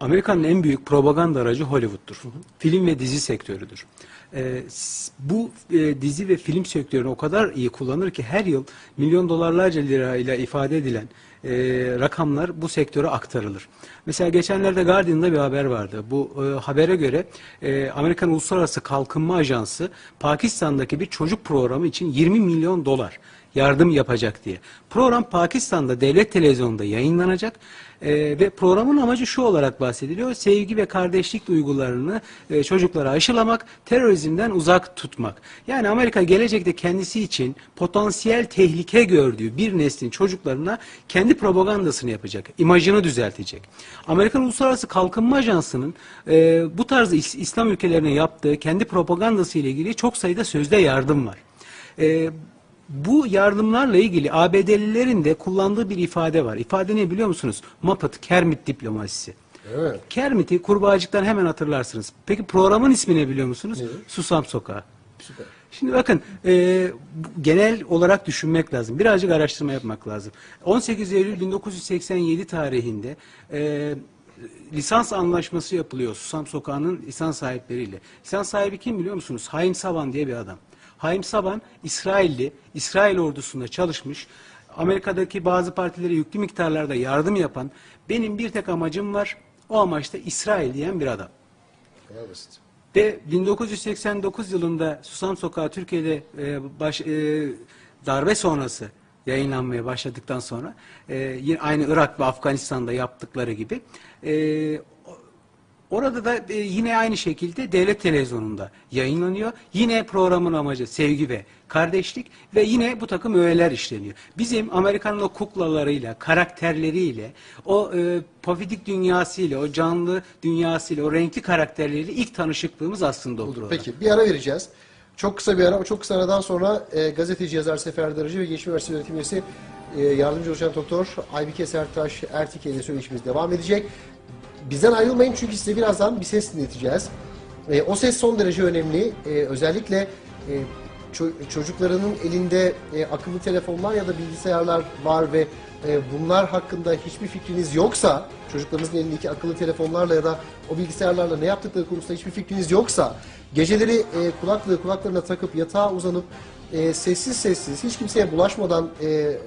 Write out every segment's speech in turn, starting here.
Amerika'nın en büyük propaganda aracı Hollywood'dur. Film ve dizi sektörüdür. Ee, s- bu e, dizi ve film sektörünü o kadar iyi kullanır ki her yıl milyon dolarlarca lirayla ifade edilen e, rakamlar bu sektöre aktarılır. Mesela geçenlerde Guardian'da bir haber vardı. Bu e, habere göre e, Amerikan Uluslararası Kalkınma Ajansı Pakistan'daki bir çocuk programı için 20 milyon dolar yardım yapacak diye. Program Pakistan'da devlet televizyonunda yayınlanacak Ee, ve programın amacı şu olarak bahsediliyor. Sevgi ve kardeşlik duygularını e, çocuklara aşılamak, terörizmden uzak tutmak. Yani Amerika gelecekte kendisi için potansiyel tehlike gördüğü bir neslin çocuklarına kendi propagandasını yapacak, imajını düzeltecek. Amerikan Uluslararası Kalkınma Ajansı'nın e, bu tarz İs- İslam ülkelerine yaptığı kendi propagandası ile ilgili çok sayıda sözde yardım var. E, bu yardımlarla ilgili ABD'lilerin de kullandığı bir ifade var. İfade ne biliyor musunuz? Muppet, Kermit diplomasisi. Evet. Kermit'i kurbağacıktan hemen hatırlarsınız. Peki programın ismi ne biliyor musunuz? Ne? Susam Sokağı. Süper. Şimdi bakın e, genel olarak düşünmek lazım. Birazcık araştırma yapmak lazım. 18 Eylül 1987 tarihinde e, lisans anlaşması yapılıyor Susam Sokağı'nın lisans sahipleriyle. Lisans sahibi kim biliyor musunuz? Haim Saban diye bir adam. Haim Saban İsrailli, İsrail ordusunda çalışmış. Amerika'daki bazı partilere yüklü miktarlarda yardım yapan benim bir tek amacım var. O amaç da İsrail diyen bir adam. Kadar. Ve 1989 yılında Susam Sokağı Türkiye'de e, baş, e, darbe sonrası yayınlanmaya başladıktan sonra e, aynı Irak ve Afganistan'da yaptıkları gibi e, orada da e, yine aynı şekilde devlet televizyonunda yayınlanıyor. Yine programın amacı sevgi ve kardeşlik ve yine bu takım öğeler işleniyor. Bizim Amerikan'ın o kuklalarıyla, karakterleriyle, o e, pofidik dünyasıyla, o canlı dünyasıyla, o renkli karakterleriyle ilk tanışıklığımız aslında o Budur. program. Peki bir ara vereceğiz. Çok kısa bir ara ama çok kısa aradan sonra e, gazeteci yazar Sefer Darıcı ve Gençlik Üniversitesi öğretim üyesi e, yardımcı doçent doktor Aybike Sertaş Ertike ile söyleşimiz devam edecek. Bizden ayrılmayın çünkü size birazdan bir ses dinleteceğiz. E, o ses son derece önemli. E, özellikle e, ço- çocuklarının elinde e, akıllı telefonlar ya da bilgisayarlar var ve e, bunlar hakkında hiçbir fikriniz yoksa, çocuklarınızın elindeki akıllı telefonlarla ya da o bilgisayarlarla ne yaptıkları konusunda hiçbir fikriniz yoksa, geceleri e, kulaklığı kulaklarına takıp yatağa uzanıp e, sessiz sessiz hiç kimseye bulaşmadan e, e,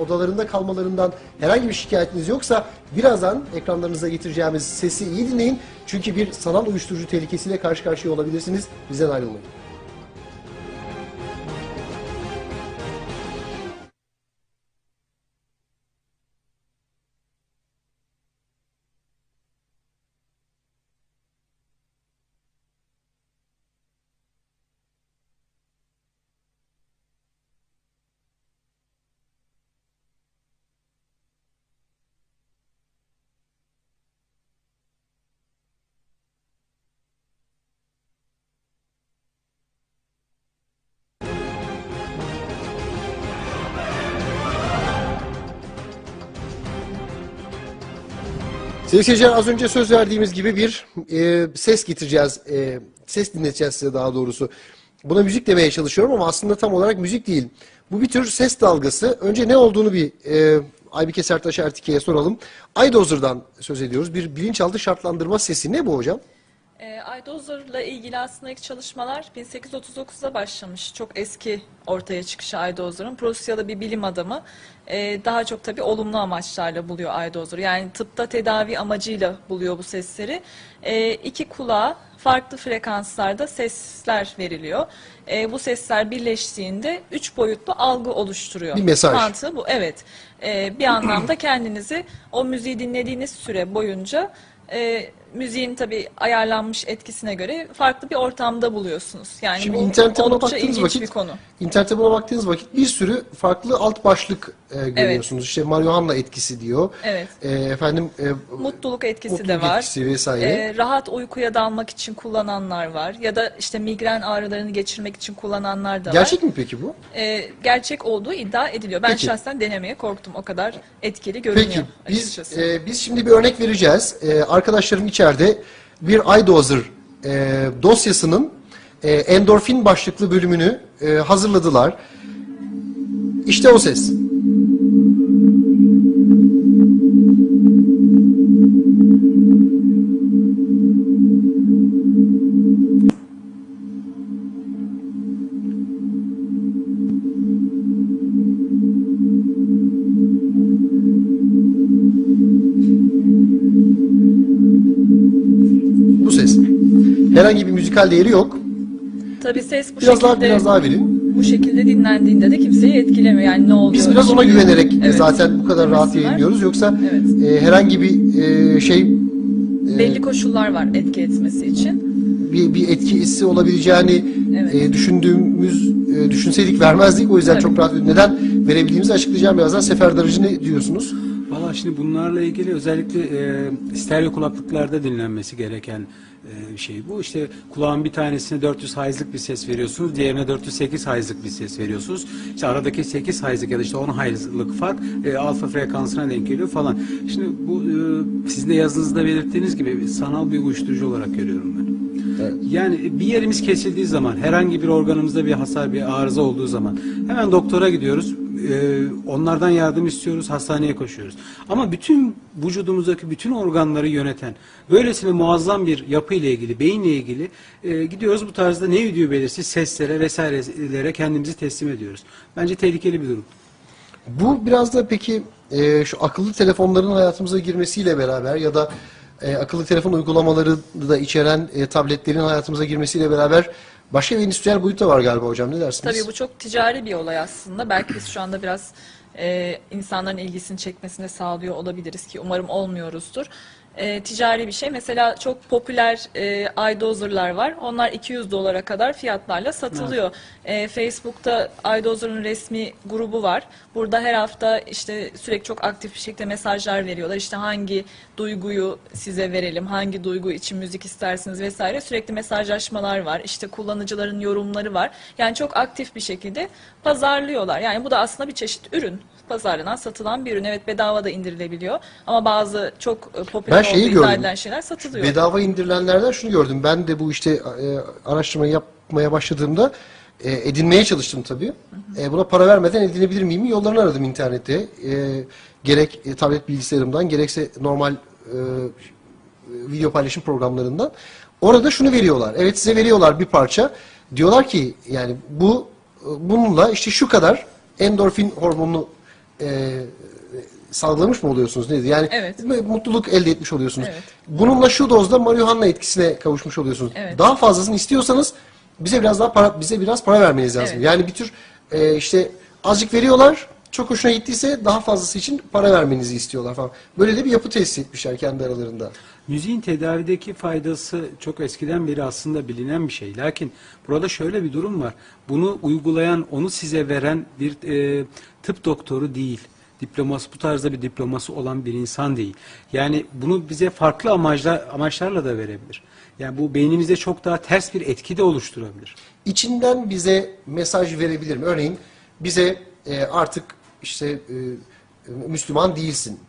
odalarında kalmalarından herhangi bir şikayetiniz yoksa birazdan ekranlarınıza getireceğimiz sesi iyi dinleyin. Çünkü bir sanal uyuşturucu tehlikesiyle karşı karşıya olabilirsiniz. Bizden ayrılmayın. Sevgili seyirciler az önce söz verdiğimiz gibi bir e, ses getireceğiz. E, ses dinleteceğiz size daha doğrusu. Buna müzik demeye çalışıyorum ama aslında tam olarak müzik değil. Bu bir tür ses dalgası. Önce ne olduğunu bir e, Aybike Sertaş Ertike'ye soralım. iDozer'dan söz ediyoruz. Bir bilinçaltı şartlandırma sesi. Ne bu hocam? E, iDozer'la ilgili aslında ilk çalışmalar 1839'da başlamış. Çok eski ortaya çıkışı iDozer'ın. Prusya'da bir bilim adamı e, daha çok tabii olumlu amaçlarla buluyor iDozer'ı. Yani tıpta tedavi amacıyla buluyor bu sesleri. E, iki kulağa farklı frekanslarda sesler veriliyor. E, bu sesler birleştiğinde üç boyutlu algı oluşturuyor. Bir mesaj. Mantığı bu. Evet. E, bir anlamda kendinizi o müziği dinlediğiniz süre boyunca e, müziğin tabii ayarlanmış etkisine göre farklı bir ortamda buluyorsunuz. Yani Şimdi bu internete buna baktığınız vakit bir konu. internete buna baktığınız vakit bir sürü farklı alt başlık e, görüyorsunuz. İşte marihuana etkisi diyor. Evet. E, efendim e, Mutluluk etkisi mutluluk de var. etkisi vesaire. E, rahat uykuya dalmak için kullananlar var. Ya da işte migren ağrılarını geçirmek için kullananlar da Gerçek var. mi peki bu? E, gerçek olduğu iddia ediliyor. Ben Peki. şahsen denemeye korktum. O kadar etkili görünüyor Peki biz açıkçası. e, biz şimdi bir örnek vereceğiz. E, arkadaşlarım içeride bir iDozer e, dosyasının e, endorfin başlıklı bölümünü e, hazırladılar. İşte o ses. Herhangi bir müzikal değeri yok. Tabii ses bu Biraz daha şekilde biraz daha verin. bu şekilde dinlendiğinde de kimseyi etkilemiyor. Yani ne olduğunu Biz biraz ona güvenerek Evet. zaten bu kadar rahat Dinlesinler. yayınlıyoruz. Yoksa Evet. e, herhangi bir e, şey e, Belli koşullar var etki etmesi için. bir, bir etkisi olabileceğini Evet. e, düşündüğümüz e, düşünseydik vermezdik. O yüzden Tabii. çok rahat neden verebildiğimizi açıklayacağım birazdan. Sefer Darıcı ne diyorsunuz? Valla şimdi bunlarla ilgili özellikle e, stereo kulaklıklarda dinlenmesi gereken e, şey bu. İşte kulağın bir tanesine 400 Hz'lık bir ses veriyorsunuz, diğerine 408 Hz'lık bir ses veriyorsunuz. İşte aradaki 8 Hz'lık ya da işte 10 Hz'lık fark e, alfa frekansına denk geliyor falan. Şimdi bu e, sizin de yazınızda belirttiğiniz gibi sanal bir uyuşturucu olarak görüyorum ben. Evet. Yani bir yerimiz kesildiği zaman, herhangi bir organımızda bir hasar, bir arıza olduğu zaman hemen doktora gidiyoruz. Ee, onlardan yardım istiyoruz, hastaneye koşuyoruz. Ama bütün vücudumuzdaki bütün organları yöneten, böylesine muazzam bir yapı ile ilgili, beyinle ilgili e, gidiyoruz bu tarzda ne video belirsiz seslere vesairelere kendimizi teslim ediyoruz. Bence tehlikeli bir durum. Bu biraz da peki e, şu akıllı telefonların hayatımıza girmesiyle beraber ya da e, akıllı telefon uygulamaları da içeren e, tabletlerin hayatımıza girmesiyle beraber başka bir endüstriyel boyut da var galiba hocam ne dersiniz? Tabii bu çok ticari bir olay aslında. Belki biz şu anda biraz e, insanların ilgisini çekmesine sağlıyor olabiliriz ki umarım olmuyoruzdur. E, ticari bir şey. Mesela çok popüler e, iDozer'lar var. Onlar 200 dolara kadar fiyatlarla satılıyor. E, Facebook'ta iDozer'ın resmi grubu var. Burada her hafta işte sürekli çok aktif bir şekilde mesajlar veriyorlar. İşte hangi duyguyu size verelim, hangi duygu için müzik istersiniz vesaire. Sürekli mesajlaşmalar var. İşte kullanıcıların yorumları var. Yani çok aktif bir şekilde pazarlıyorlar. Yani bu da aslında bir çeşit ürün. Pazarlanan, satılan bir ürün. Evet bedava da indirilebiliyor. Ama bazı çok e, popüler Ben şeyi olduğu iddia gördüm. edilen şeyler satılıyor. Bedava indirilenlerden şunu gördüm. Ben de bu işte e, araştırmayı yapmaya başladığımda e, edinmeye çalıştım tabii. E, buna para vermeden edinebilir miyim? Yollarını aradım internette. E, gerek e, tablet bilgisayarımdan gerekse normal e, video paylaşım programlarından. Orada şunu veriyorlar. Evet size veriyorlar bir parça. Diyorlar ki yani bu e, bununla işte şu kadar endorfin hormonunu e, salgılamış mı oluyorsunuz? Nedir? Yani Evet. mutluluk elde etmiş oluyorsunuz. Evet. Bununla şu dozda marihuana etkisine kavuşmuş oluyorsunuz. Evet. Daha fazlasını istiyorsanız bize biraz daha para bize biraz para vermeniz lazım. Evet. Yani bir tür e, işte azıcık veriyorlar. Çok hoşuna gittiyse daha fazlası için para vermenizi istiyorlar falan. Böyle de bir yapı tesis etmişler kendi aralarında. Müziğin tedavideki faydası çok eskiden beri aslında bilinen bir şey. Lakin burada şöyle bir durum var. Bunu uygulayan, onu size veren bir e, tıp doktoru değil. Diploması bu tarzda bir diploması olan bir insan değil. Yani bunu bize farklı amaçlar amaçlarla da verebilir. Yani bu beynimizde çok daha ters bir etki de oluşturabilir. İçinden bize mesaj verebilir mi? Örneğin bize e, artık işte e, Müslüman değilsin.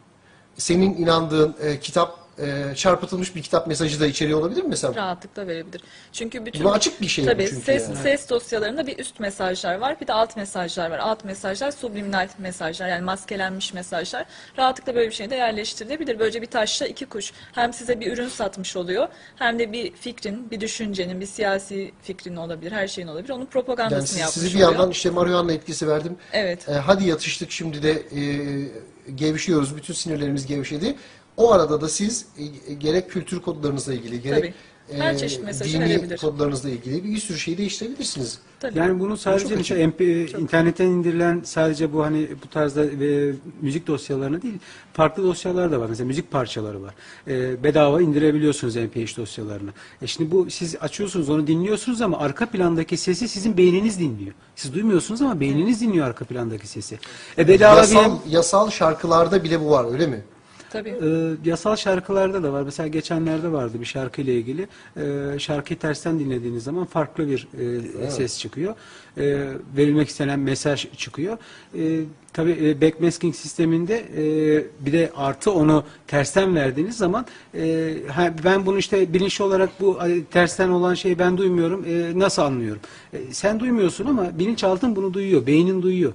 Senin inandığın e, kitap e, çarpıtılmış bir kitap mesajı da içeriyor olabilir mi mesela? rahatlıkla verebilir. Çünkü bütün Bu açık bir şey Tabii çünkü ses yani. ses dosyalarında bir üst mesajlar var, bir de alt mesajlar var. Alt mesajlar subliminal mesajlar yani maskelenmiş mesajlar. Rahatlıkla böyle bir şey de yerleştirilebilir. Böylece bir taşla iki kuş. Hem size bir ürün satmış oluyor, hem de bir fikrin, bir düşüncenin, bir siyasi fikrin olabilir, her şeyin olabilir. Onun Yani propagandasını siz- yapmış sizi bir oluyor. yandan işte marihuana etkisi verdim. Evet. E, hadi yatıştık şimdi de e, gevşiyoruz. Bütün sinirlerimiz gevşedi. O arada da siz e, gerek kültür kodlarınızla ilgili gerek Tabii. Her çeşit mesajı dini verebilir. kodlarınızla ilgili bir sürü şeyi değiştirebilirsiniz. Tabii. Yani bunu sadece mesela MP, internetten indirilen sadece bu hani bu tarzda e, müzik dosyalarına değil farklı dosyalar da var. Mesela müzik parçaları var. E, bedava indirebiliyorsunuz MP3 dosyalarını. E şimdi bu siz açıyorsunuz onu dinliyorsunuz ama arka plandaki sesi sizin beyniniz dinliyor. Siz duymuyorsunuz ama beyniniz dinliyor arka plandaki sesi. E bedava Yasal, bir yasal şarkılarda bile bu var öyle mi? Tabii. ee, yasal şarkılarda da var. Mesela geçenlerde vardı bir şarkı ile ilgili. Ee, şarkıyı tersten dinlediğiniz zaman farklı bir e, ses çıkıyor. Ee, verilmek istenen mesaj çıkıyor. Ee, tabii e, backmasking sisteminde e, bir de artı onu tersten verdiğiniz zaman e, ha, ben bunu işte bilinçli olarak bu e, tersten olan şeyi ben duymuyorum. E, nasıl anlıyorum? E, sen duymuyorsun ama bilinçaltın bunu duyuyor. Beynin duyuyor.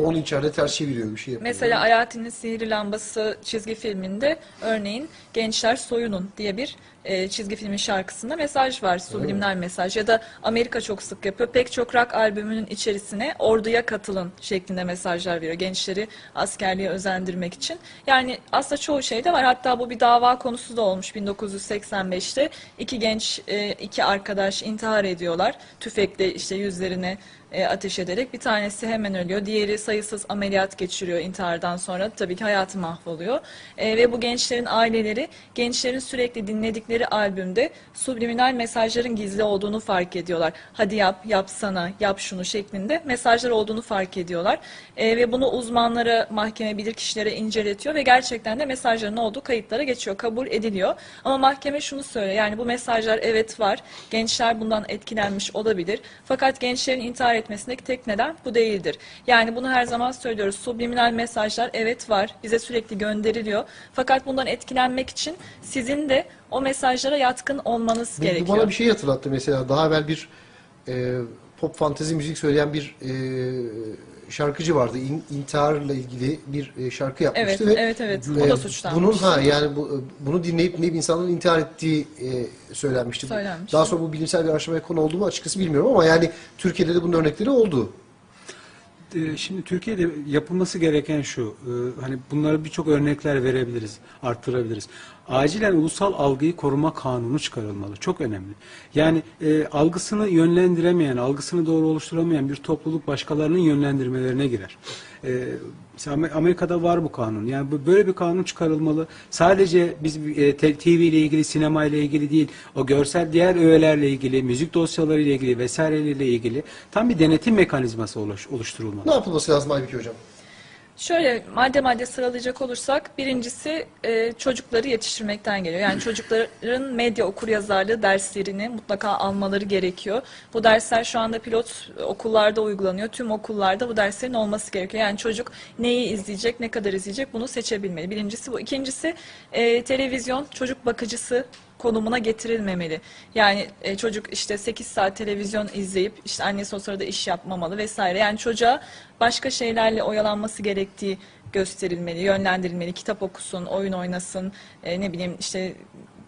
10 içeride ters çeviriyor bir şey yapıyor. Mesela Alaaddin'in Sihirli Lambası çizgi filminde örneğin Gençler Soyunun diye bir e, çizgi filmin şarkısında mesaj var. Subliminal mesaj. Ya da Amerika çok sık yapıyor. Pek çok rock albümünün içerisine orduya katılın şeklinde mesajlar veriyor. Gençleri askerliğe özendirmek için. Yani aslında çoğu şeyde var. Hatta bu bir dava konusu da olmuş 1985'te. İki genç, e, iki arkadaş intihar ediyorlar. Tüfekle işte yüzlerine e, ateş ederek bir tanesi hemen ölüyor. Diğeri sayısız ameliyat geçiriyor intihardan sonra. Tabii ki hayatı mahvoluyor. E, ve bu gençlerin aileleri gençlerin sürekli dinledikleri albümde subliminal mesajların gizli olduğunu fark ediyorlar. Hadi yap, yapsana, yap şunu şeklinde mesajlar olduğunu fark ediyorlar. E, ve bunu uzmanlara, mahkeme bilirkişilere inceletiyor ve gerçekten de mesajların olduğu kayıtlara geçiyor, kabul ediliyor. Ama mahkeme şunu söylüyor. Yani bu mesajlar evet var. Gençler bundan etkilenmiş olabilir. Fakat gençlerin intihar etmesindeki tek neden bu değildir. Yani bunu her zaman söylüyoruz. Subliminal mesajlar evet var. Bize sürekli gönderiliyor. Fakat bundan etkilenmek için sizin de o mesajlara yatkın olmanız Bu- gerekiyor. bana bir şey hatırlattı mesela. Daha evvel bir e, pop fantezi müzik söyleyen bir e, şarkıcı vardı. İn, intiharla ilgili bir e, şarkı Evet, yapmıştı ve evet, evet. e, O da suçlanmış. Bunun ha yani bu, bunu dinleyip dinleyip insanların intihar ettiği e, söylenmişti. Söylenmiş. Daha sonra bu bilimsel bir araştırmaya konu oldu mu açıkçası bilmiyorum ama yani Türkiye'de de bunun örnekleri oldu. Ee, Şimdi Türkiye'de yapılması gereken şu, e, hani bunlara birçok örnekler verebiliriz, arttırabiliriz. Acilen ulusal algıyı koruma kanunu çıkarılmalı. Çok önemli. Yani e, algısını yönlendiremeyen, algısını doğru oluşturamayan bir topluluk başkalarının yönlendirmelerine girer. E, Amerika'da var bu kanun. Yani böyle bir kanun çıkarılmalı. Sadece biz e, TV ile ilgili, sinema ile ilgili değil, o görsel diğer öğelerle ilgili, müzik dosyaları ile ilgili vesaireyle ilgili tam bir denetim mekanizması oluş- oluşturulmalı. Ne yapılması lazım Aybüke Hocam? Şöyle madde madde sıralayacak olursak birincisi e, çocukları yetiştirmekten geliyor. Yani çocukların medya okuryazarlığı derslerini mutlaka almaları gerekiyor. Bu dersler şu anda pilot okullarda uygulanıyor. Tüm okullarda bu derslerin olması gerekiyor. Yani çocuk neyi izleyecek, ne kadar izleyecek bunu seçebilmeli. Birincisi bu. İkincisi e, televizyon çocuk bakıcısı konumuna getirilmemeli. Yani e, çocuk işte 8 saat televizyon izleyip işte annesi o sırada iş yapmamalı vesaire. Yani çocuğa başka şeylerle oyalanması gerektiği gösterilmeli, yönlendirilmeli. Kitap okusun, oyun oynasın, e, ne bileyim işte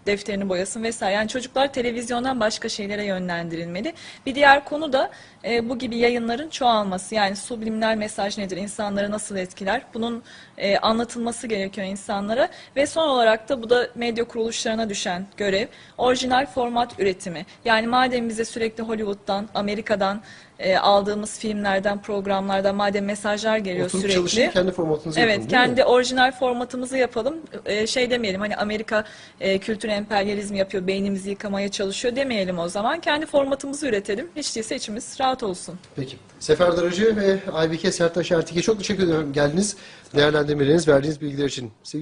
defterini boyasın vesaire. Yani çocuklar televizyondan başka şeylere yönlendirilmeli. Bir diğer konu da e, bu gibi yayınların çoğalması. Yani subliminal mesaj nedir? İnsanları nasıl etkiler? Bunun e, anlatılması gerekiyor insanlara. Ve son olarak da bu da medya kuruluşlarına düşen görev. Orijinal format üretimi. Yani madem bize sürekli Hollywood'dan, Amerika'dan e, aldığımız filmlerden, programlardan madem mesajlar geliyor Oturup sürekli. çalışın kendi formatınızı Evet, yapın kendi orijinal formatımızı yapalım. Ee, şey demeyelim hani Amerika e, kültür emperyalizmi yapıyor, beynimizi yıkamaya çalışıyor demeyelim o zaman. Kendi formatımızı üretelim. Hiç değilse içimiz rahat olsun. Peki. Sefer Daracı ve Aybike Sertaş Ertik'e çok teşekkür ederim. Geldiniz, değerlendirmeleriniz, verdiğiniz bilgiler için. Sevgili